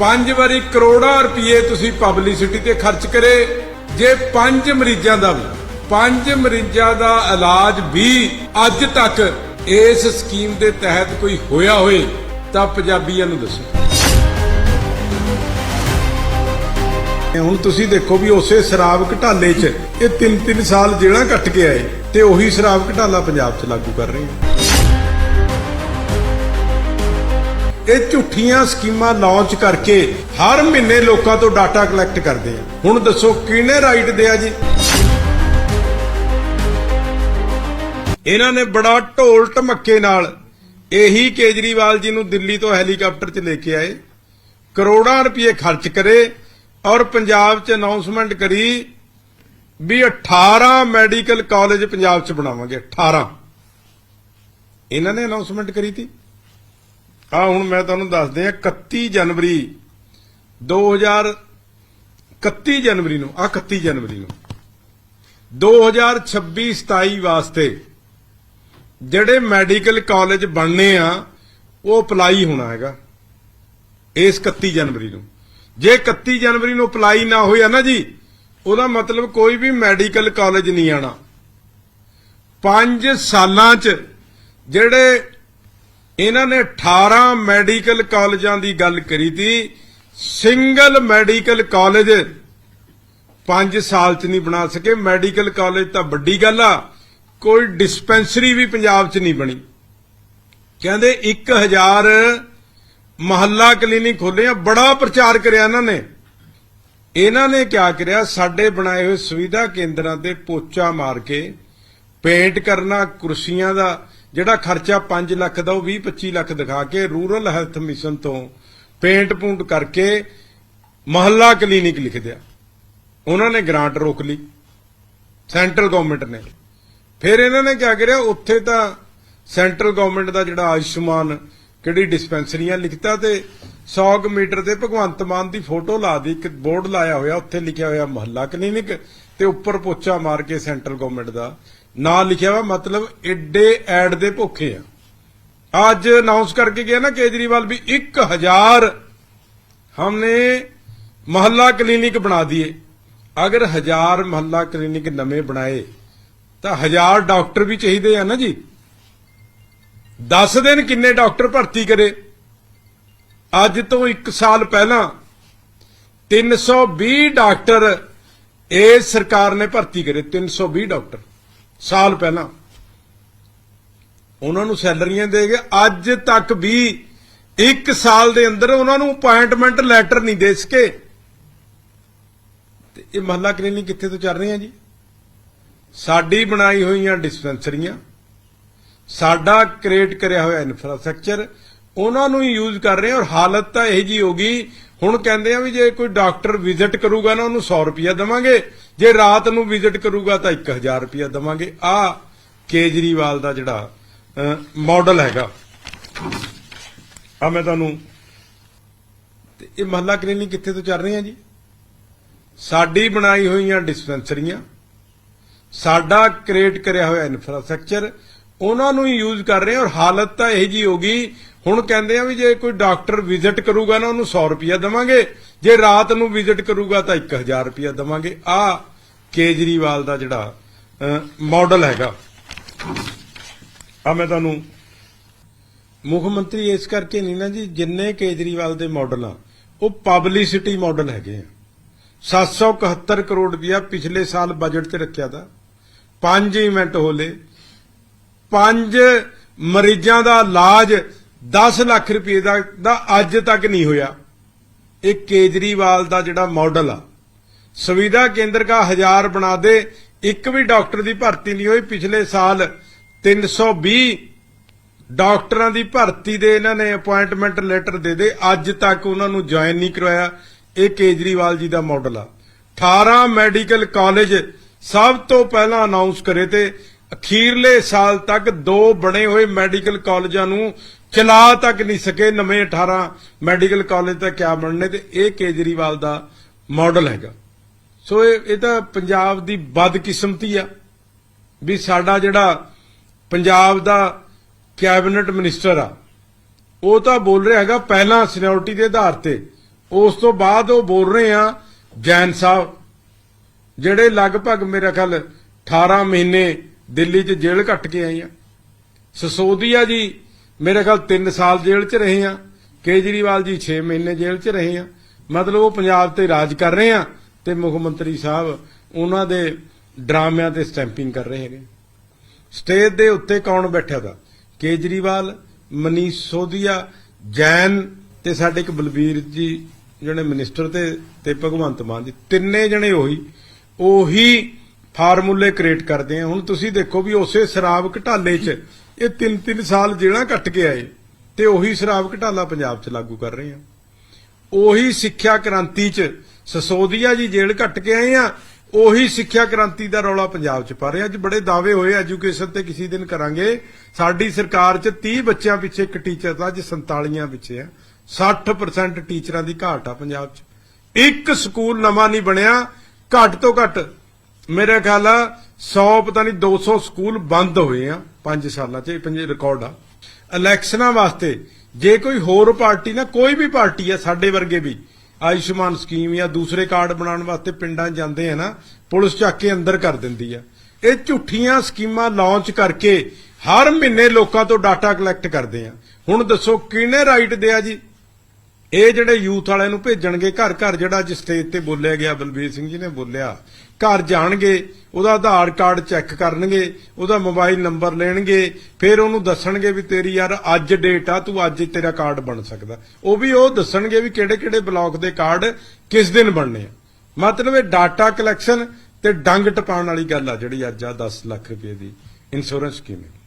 ਪੰਜ ਵਾਰੀ ਕਰੋੜਾਂ ਰੁਪਏ ਤੁਸੀਂ ਪਬਲਿਸਿਟੀ ਤੇ ਖਰਚ ਕਰੇ, ਜੇ ਪੰਜ ਮਰੀਜ਼ਾਂ ਦਾ ਵੀ, ਪੰਜ ਮਰੀਜ਼ਾਂ ਦਾ ਇਲਾਜ ਵੀ ਅੱਜ ਤੱਕ ਇਸ ਸਕੀਮ ਦੇ ਤਹਿਤ ਕੋਈ ਹੋਇਆ ਹੋਏ, ਤਾਂ ਪੰਜਾਬੀਆਂ ਨੂੰ ਦੱਸੋ। ਹੁਣ ਤੁਸੀਂ ਦੇਖੋ ਵੀ ਉਸੇ ਸ਼ਰਾਬ ਘਟਾਲੇ 'ਚ ਇਹ 3-3 ਸਾਲ ਜਿਹੜਾ ਕੱਟ ਕੇ ਆਏ ਤੇ ਉਹੀ ਸ਼ਰਾਬ ਘਟਾਲਾ ਪੰਜਾਬ 'ਚ ਲਾਗੂ ਕਰ ਰਹੇ ਆ ਇਹ ਝੂਠੀਆਂ ਸਕੀਮਾਂ ਲਾਂਚ ਕਰਕੇ ਹਰ ਮਹੀਨੇ ਲੋਕਾਂ ਤੋਂ ਡਾਟਾ ਕਲੈਕਟ ਕਰਦੇ ਆ। ਹੁਣ ਦੱਸੋ ਕਿਹਨੇ ਰਾਈਟ ਦਿਆ ਜੀ? ਇਹਨਾਂ ਨੇ ਬੜਾ ਢੋਲ ਢਮੱਕੇ ਨਾਲ ਇਹੀ ਕੇਜਰੀਵਾਲ ਜੀ ਨੂੰ ਦਿੱਲੀ ਤੋਂ ਹੈਲੀਕਾਪਟਰ 'ਚ ਲੈ ਕੇ ਆਏ। ਕਰੋੜਾਂ ਰੁਪਏ ਖਰਚ ਕਰੇ ਔਰ ਪੰਜਾਬ 'ਚ ਅਨਾਉਂਸਮੈਂਟ ਕਰੀ ਵੀ 18 ਮੈਡੀਕਲ ਕਾਲਜ ਪੰਜਾਬ 'ਚ ਬਣਾਵਾਂਗੇ 18 ਇਹਨਾਂ ਨੇ ਅਨਾਉਂਸਮੈਂਟ ਕਰੀ ਤੀ। ਆ ਹੁਣ ਮੈਂ ਤੁਹਾਨੂੰ ਦੱਸਦੇ ਆ 31 ਜਨਵਰੀ 2000 31 ਜਨਵਰੀ ਨੂੰ ਆ 31 ਜਨਵਰੀ ਨੂੰ। 2026 27 ਵਾਸਤੇ ਜਿਹੜੇ ਮੈਡੀਕਲ ਕਾਲਜ ਬਣਨੇ ਆ, ਉਹ ਅਪਲਾਈ ਹੋਣਾ ਹੈਗਾ, ਇਸ 31 ਜਨਵਰੀ ਨੂੰ। ਜੇ 31 ਜਨਵਰੀ ਨੂੰ ਅਪਲਾਈ ਨਾ ਹੋਇਆ ਨਾ ਜੀ, ਉਹਦਾ ਮਤਲਬ ਕੋਈ ਵੀ ਮੈਡੀਕਲ ਕਾਲਜ ਨਹੀਂ ਆਣਾ 5 ਸਾਲਾਂ 'ਚ ਜਿਹੜੇ ਇਹਨਾਂ ਨੇ 18 ਮੈਡੀਕਲ ਕਾਲਜਾਂ ਦੀ ਗੱਲ ਕਰੀ ਤੀ। ਸਿੰਗਲ ਮੈਡੀਕਲ ਕਾਲਜ 5 ਸਾਲ 'ਚ ਨਹੀਂ ਬਣਾ ਸਕੇ। ਮੈਡੀਕਲ ਕਾਲਜ ਤਾਂ ਵੱਡੀ ਗੱਲ ਆ, ਕੋਈ ਡਿਸਪੈਂਸਰੀ ਵੀ ਪੰਜਾਬ 'ਚ ਨਹੀਂ ਬਣੀ। ਕਹਿੰਦੇ 1000 ਮਹੱਲਾ ਕਲੀਨਿਕ ਖੋਲੇ ਆ, ਬੜਾ ਪ੍ਰਚਾਰ ਕਰਿਆ ਇਹਨਾਂ ਨੇ। ਇਹਨਾਂ ਨੇ ਕਿਆ ਕਰਿਆ, ਸਾਡੇ ਬਣਾਏ ਹੋਏ ਸੁਵਿਧਾ ਕੇਂਦਰਾਂ ਤੇ ਪੋਚਾ ਮਾਰ ਕੇ, ਪੇਂਟ ਕਰਨਾ, ਕੁਰਸੀਆਂ ਦਾ ਜਿਹੜਾ ਖਰਚਾ 5 ਲੱਖ ਦਾ ਉਹ 20 25 ਲੱਖ ਦਿਖਾ ਕੇ ਰੂਰਲ ਹੈਲਥ ਮਿਸ਼ਨ ਤੋਂ ਪੇਂਟ ਪੂੰਟ ਕਰਕੇ ਮਹੱਲਾ ਕਲੀਨਿਕ ਲਿਖ ਦਿਆ। ਉਹਨਾਂ ਨੇ ਗ੍ਰਾਂਟ ਰੋਕ ਲਈ। ਸੈਂਟਰਲ ਗਵਰਨਮੈਂਟ ਨੇ। ਫਿਰ ਇਹਨਾਂ ਨੇ ਕਿਆ ਕਰਿਆ? ਉੱਥੇ ਤਾਂ ਸੈਂਟਰਲ ਗਵਰਨਮੈਂਟ ਦਾ ਜਿਹੜਾ ਆਯੁਸ਼ਮਾਨ ਕਿਹੜੀ ਡਿਸਪੈਂਸਰੀਆਂ ਲਿਖਤਾ ਤੇ 100 ਕੁ ਮੀਟਰ ਤੇ ਭਗਵੰਤ ਮਾਨ ਦੀ ਫੋਟੋ ਲਾ ਦੀ, ਇੱਕ ਬੋਰਡ ਲਾਇਆ ਹੋਇਆ, ਉੱਥੇ ਲਿਖਿਆ ਹੋਇਆ ਮਹੱਲਾ ਕਲੀਨਿਕ ਤੇ ਉੱਪਰ ਪੋਚਾ ਮਾਰ ਕੇ ਸੈਂਟਰਲ ਗਵਰਨਮੈਂਟ ਦਾ। ਨਾਂ ਲਿਖਿਆ ਵਾ ਮਤਲਬ ਐਡੇ ਐਡ ਦੇ ਭੁੱਖੇ ਆ। ਅੱਜ ਅਨਾਉਂਸ ਕਰਕੇ ਗਿਆ ਨਾ ਕੇਜਰੀਵਾਲ ਵੀ 1000 ਹਮਨੇ ਮਹੱਲਾ ਕਲੀਨਿਕ ਬਣਾ ਦਿਏ। ਅਗਰ 1000 ਮਹੱਲਾ ਕਲੀਨਿਕ ਨਵੇਂ ਬਣਾਏ, ਤਾਂ 1000 ਡਾਕਟਰ ਵੀ ਚਾਹੀਦੇ ਆ ਨਾ ਜੀ। 10 ਦਿਨ ਕਿੰਨੇ ਡਾਕਟਰ ਭਰਤੀ ਕਰੇ? ਅੱਜ ਤੋਂ 1 ਸਾਲ ਪਹਿਲਾਂ 320 ਡਾਕਟਰ ਇਹ ਸਰਕਾਰ ਨੇ ਭਰਤੀ ਕਰੇ 320 ਡਾਕਟਰ। ਸਾਲ ਪਹਿਲਾਂ। ਉਹਨਾਂ ਨੂੰ ਸੈਲਰੀਆਂ ਦੇ ਗਏ ਅੱਜ ਤੱਕ ਵੀ 1 ਸਾਲ ਦੇ ਅੰਦਰ ਉਹਨਾਂ ਨੂੰ ਅਪਾਇੰਟਮੈਂਟ ਲੈਟਰ ਨਹੀਂ ਦੇ ਸਕੇ। ਤੇ ਇਹ ਮਹੱਲਾ ਕਲੀਨਿਕ ਕਿੱਥੇ ਤੋਂ ਚੱਲ ਰਹੀਆਂ ਜੀ? ਸਾਡੀ ਬਣਾਈ ਹੋਈਆਂ ਡਿਸਪੈਂਸਰੀਆਂ, ਸਾਡਾ ਕ੍ਰੀਏਟ ਕਰਿਆ ਹੋਇਆ ਇਨਫਰਾਸਟ੍ਰਕਚਰ ਉਹਨਾਂ ਨੂੰ ਹੀ ਯੂਜ਼ ਕਰ ਰਹੇ ਔਰ ਹਾਲਤ ਤਾਂ ਇਹ ਜੀ ਹੋ ਗਈ ਹੁਣ ਕਹਿੰਦੇ ਆ ਵੀ ਜੇ ਕੋਈ ਡਾਕਟਰ ਵਿਜ਼ਿਟ ਕਰੂਗਾ ਨਾ, ਉਹਨੂੰ 100 ਰੁਪਿਆ ਦਵਾਂਗੇ। ਜੇ ਰਾਤ ਨੂੰ ਵਿਜ਼ਿਟ ਕਰੂਗਾ ਤਾਂ 1000 ਰੁਪਿਆ ਦਵਾਂਗੇ। ਆ ਕੇਜਰੀਵਾਲ ਦਾ ਜਿਹੜਾ ਮਾਡਲ ਹੈਗਾ। ਆ ਮੈਂ ਤੁਹਾਨੂੰ, ਤੇ ਇਹ ਮਹੱਲਾ ਕਲੀਨਿਕ ਕਿੱਥੇ ਤੋਂ ਚੱਲ ਰਹੀਆਂ ਜੀ? ਸਾਡੀ ਬਣਾਈ ਹੋਈਆਂ ਡਿਸਪੈਂਸਰੀਆਂ, ਸਾਡਾ ਕ੍ਰੀਏਟ ਕਰਿਆ ਹੋਇਆ ਇਨਫਰਾਸਟ੍ਰਕਚਰ ਉਹਨਾਂ ਨੂੰ ਹੀ ਯੂਜ਼ ਕਰ ਰਹੇ ਔਰ ਹਾਲਤ ਤਾਂ ਇਹ ਜੀ ਹੋ ਗਈ ਹੁਣ ਕਹਿੰਦੇ ਆ ਵੀ ਜੇ ਕੋਈ ਡਾਕਟਰ ਵਿਜ਼ਿਟ ਕਰੂਗਾ ਨਾ, ਉਹਨੂੰ 100 ਰੁਪਿਆ ਦਵਾਂਗੇ। ਜੇ ਰਾਤ ਨੂੰ ਵਿਜ਼ਿਟ ਕਰੂਗਾ ਤਾਂ 1000 ਰੁਪਿਆ ਦਵਾਂਗੇ। ਆ ਕੇਜਰੀਵਾਲ ਦਾ ਜਿਹੜਾ ਮਾਡਲ ਹੈਗਾ। ਆ ਮੈਂ ਤੁਹਾਨੂੰ, ਮੁੱਖ ਮੰਤਰੀ ਇਸ ਕਰਕੇ ਨਹੀਂ ਨਾ ਜੀ, ਜਿੰਨੇ ਕੇਜਰੀਵਾਲ ਦੇ ਮਾਡਲ ਆ, ਉਹ ਪਬਲਿਸਿਟੀ ਮਾਡਲ ਹੈਗੇ ਆ। 771 ਕਰੋੜ ਰੁਪਇਆ ਪਿਛਲੇ ਸਾਲ ਬਜਟ ਤੇ ਰੱਖਿਆ ਦਾ ਪੰਜ ਇਵੈਂਟ ਹੋਲੇ। ਪੰਜ ਮਰੀਜ਼ਾਂ ਦਾ ਇਲਾਜ 10 ਲੱਖ ਰੁਪਏ ਦਾ ਦਾ ਅੱਜ ਤੱਕ ਨਹੀਂ ਹੋਇਆ। ਇਹ ਕੇਜਰੀਵਾਲ ਦਾ ਜਿਹੜਾ ਮਾਡਲ ਆ। ਸੁਵਿਧਾ ਕੇਂਦਰ ਦਾ ਹਜ਼ਾਰ ਬਣਾ ਦੇ, ਇੱਕ ਵੀ ਡਾਕਟਰ ਦੀ ਭਰਤੀ ਨਹੀਂ ਹੋਈ। ਪਿਛਲੇ ਸਾਲ 320 ਡਾਕਟਰਾਂ ਦੀ ਭਰਤੀ ਦੇ ਇਹਨਾਂ ਨੇ ਅਪਾਇੰਟਮੈਂਟ ਲੈਟਰ ਦੇ ਦੇ। ਅੱਜ ਤੱਕ ਉਹਨਾਂ ਨੂੰ ਜੁਆਇਨ ਨਹੀਂ ਕਰਵਾਇਆ। ਇਹ ਕੇਜਰੀਵਾਲ ਜੀ ਦਾ ਮਾਡਲ ਆ। 18 ਮੈਡੀਕਲ ਕਾਲਜ ਸਭ ਤੋਂ ਪਹਿਲਾਂ ਅਨਾਉਂਸ ਕਰੇ ਤੇ ਅਖੀਰਲੇ ਸਾਲ ਤੱਕ ਦੋ ਬਣੇ ਹੋਏ ਮੈਡੀਕਲ ਕਾਲਜਾਂ ਨੂੰ ਚਲਾ ਤੱਕ ਨਹੀਂ ਸਕੇ, ਨਵੇਂ 18 ਮੈਡੀਕਲ ਕਾਲਜ ਤਾਂ ਕਿਆ ਬਣਨੇ ਤੇ ਇਹ ਕੇਜਰੀਵਾਲ ਦਾ ਮਾਡਲ ਹੈਗਾ। ਸੋ ਇਹ ਇਹ ਤਾਂ ਪੰਜਾਬ ਦੀ ਬਦਕਿਸਮਤੀ ਆ, ਵੀ ਸਾਡਾ ਜਿਹੜਾ ਪੰਜਾਬ ਦਾ ਕੈਬਨਿਟ ਮਿਨਿਸਟਰ ਆ, ਉਹ ਤਾਂ ਬੋਲ ਰਿਹਾ ਹੈਗਾ ਪਹਿਲਾਂ ਸੀਨੀਅਰਿਟੀ ਦੇ ਆਧਾਰ ਤੇ। ਉਸ ਤੋਂ ਬਾਅਦ ਉਹ ਬੋਲ ਰਹੇ ਆ ਜੈਨ ਸਾਹਿਬ, ਜਿਹੜੇ ਲਗਭਗ ਮੇਰਾ ਖਿਆਲ 18 ਮਹੀਨੇ ਦਿੱਲੀ 'ਚ ਜੇਲ੍ਹ ਕੱਟ ਕੇ ਆਏ ਆ। ਸਸੋਦੀਆ ਜੀ ਮੇਰੇ ਖਿਆਲ 3 ਸਾਲ ਜੇਲ੍ਹ 'ਚ ਰਹੇ ਆ, ਕੇਜਰੀਵਾਲ ਜੀ 6 ਮਹੀਨੇ ਜੇਲ੍ਹ 'ਚ ਰਹੇ ਆ। ਮਤਲਬ ਉਹ ਪੰਜਾਬ ਤੇ ਰਾਜ ਕਰ ਰਹੇ ਆ ਤੇ ਮੁੱਖ ਮੰਤਰੀ ਸਾਹਿਬ ਉਹਨਾਂ ਦੇ ਡਰਾਮਿਆਂ ਤੇ ਸਟੈਂਪਿੰਗ ਕਰ ਰਹੇ ਹੈਗੇ। ਸਟੇਜ ਦੇ ਉੱਤੇ ਕੌਣ ਬੈਠਿਆ ਦਾ ਕੇਜਰੀਵਾਲ, ਮਨੀਸ਼ ਸੋਧੀਆ, ਜੈਨ ਤੇ ਸਾਡੇ ਇੱਕ ਬਲਬੀਰ ਜੀ, ਜਿਹੜੇ ਮਿਨਿਸਟਰ ਤੇ ਤੇ ਭਗਵੰਤ ਮਾਨ ਜੀ। ਤਿੰਨੇ ਜਣੇ ਉਹੀ ਉਹੀ ਫਾਰਮੂਲੇ ਕ੍ਰੀਏਟ ਕਰਦੇ ਆ। ਹੁਣ ਤੁਸੀਂ ਦੇਖੋ ਵੀ ਉਸੇ ਸ਼ਰਾਬ ਘਟਾਲੇ 'ਚ ਇਹ ਤਿੰਨ ਤਿੰਨ ਸਾਲ ਜੇਲ੍ਹਾਂ ਕੱਟ ਕੇ ਆਏ ਤੇ ਉਹੀ ਸ਼ਰਾਬ ਘਟਾਲਾ ਪੰਜਾਬ 'ਚ ਲਾਗੂ ਕਰ ਰਹੇ ਆ। ਉਹੀ ਸਿੱਖਿਆ ਕ੍ਰਾਂਤੀ 'ਚ ਸਸੋਦੀਆ ਜੀ ਜੇਲ੍ਹ ਕੱਟ ਕੇ ਆਏ ਆ, ਉਹੀ ਸਿੱਖਿਆ ਕ੍ਰਾਂਤੀ ਦਾ ਰੌਲਾ ਪੰਜਾਬ 'ਚ ਪਾ ਰਹੇ ਅੱਜ ਬੜੇ ਦਾਅਵੇ ਹੋਏ, ਐਜੂਕੇਸ਼ਨ ਤੇ ਕਿਸੇ ਦਿਨ ਕਰਾਂਗੇ। ਸਾਡੀ ਸਰਕਾਰ 'ਚ 30 ਬੱਚਿਆਂ ਪਿੱਛੇ ਇੱਕ ਟੀਚਰ ਦਾ ਅੱਜ 47 ਪਿੱਛੇ ਆ। 60% ਟੀਚਰਾਂ ਦੀ ਘਾਟ ਆ ਪੰਜਾਬ 'ਚ। ਇੱਕ ਸਕੂਲ ਨਵਾਂ ਨਹੀਂ ਬਣਿਆ, ਘੱਟ ਤੋਂ ਘੱਟ ਮੇਰੇ ਖਿਆਲ ਆ 100 ਪਤਾ ਨਹੀਂ 200 ਸਕੂਲ ਬੰਦ ਹੋਏ ਆ 5 ਸਾਲਾਂ 'ਚ, ਇਹ ਪੰਜ ਰਿਕਾਰਡ ਆ। ਇਲੈਕਸ਼ਨਾਂ ਵਾਸਤੇ ਜੇ ਕੋਈ ਹੋਰ ਪਾਰਟੀ ਨਾ, ਕੋਈ ਵੀ ਪਾਰਟੀ ਆ ਸਾਡੇ ਵਰਗੇ ਵੀ, ਆਯੁਸ਼ਮਾਨ ਸਕੀਮ ਜਾਂ ਦੂਸਰੇ ਕਾਰਡ ਬਣਾਉਣ ਵਾਸਤੇ ਪਿੰਡਾਂ ਜਾਂਦੇ ਆ ਨਾ, ਪੁਲਿਸ ਚੱਕ ਕੇ ਅੰਦਰ ਕਰ ਦਿੰਦੀ ਆ। ਇਹ ਝੂਠੀਆਂ ਸਕੀਮਾਂ ਲਾਂਚ ਕਰਕੇ ਹਰ ਮਹੀਨੇ ਲੋਕਾਂ ਤੋਂ ਡਾਟਾ ਕਲੈਕਟ ਕਰਦੇ ਆ। ਹੁਣ ਦੱਸੋ ਕਿਹਨੇ ਰਾਈਟ ਦਿਆ ਜੀ? ਇਹ ਜਿਹੜੇ ਯੂਥ ਵਾਲਿਆਂ ਨੂੰ ਭੇਜਣਗੇ, ਘਰ ਘਰ ਜਿਹੜਾ ਅੱਜ ਸਟੇਜ ਤੇ ਬੋਲਿਆ ਗਿਆ, ਬਲਬੀਰ ਸਿੰਘ ਜੀ ਨੇ ਬੋਲਿਆ, ਘਰ ਜਾਣਗੇ, ਉਹਦਾ ਆਧਾਰ ਕਾਰਡ ਚੈੱਕ ਕਰਨਗੇ, ਉਹਦਾ ਮੋਬਾਈਲ ਨੰਬਰ ਲੈਣਗੇ, ਫਿਰ ਉਹਨੂੰ ਦੱਸਣਗੇ ਵੀ ਤੇਰੀ ਯਾਰ ਅੱਜ ਡੇਟ ਆ, ਤੂੰ ਅੱਜ ਤੇਰਾ ਕਾਰਡ ਬਣ ਸਕਦਾ। ਉਹ ਵੀ ਉਹ ਦੱਸਣਗੇ ਵੀ ਕਿਹੜੇ ਕਿਹੜੇ ਬਲਾਕ ਦੇ ਕਾਰਡ ਕਿਸ ਦਿਨ ਬਣਨੇ ਆ। ਮਤਲਬ ਇਹ ਡਾਟਾ ਕਲੈਕਸ਼ਨ ਤੇ ਡੰਗ ਟਪਾਉਣ ਵਾਲੀ ਗੱਲ ਆ ਜਿਹੜੀ ਅੱਜ ਆ 10 ਲੱਖ ਰੁਪਏ ਦੀ। ਇੰਸ਼ੋਰੈਂਸ ਸਕੀਮ ਹੈ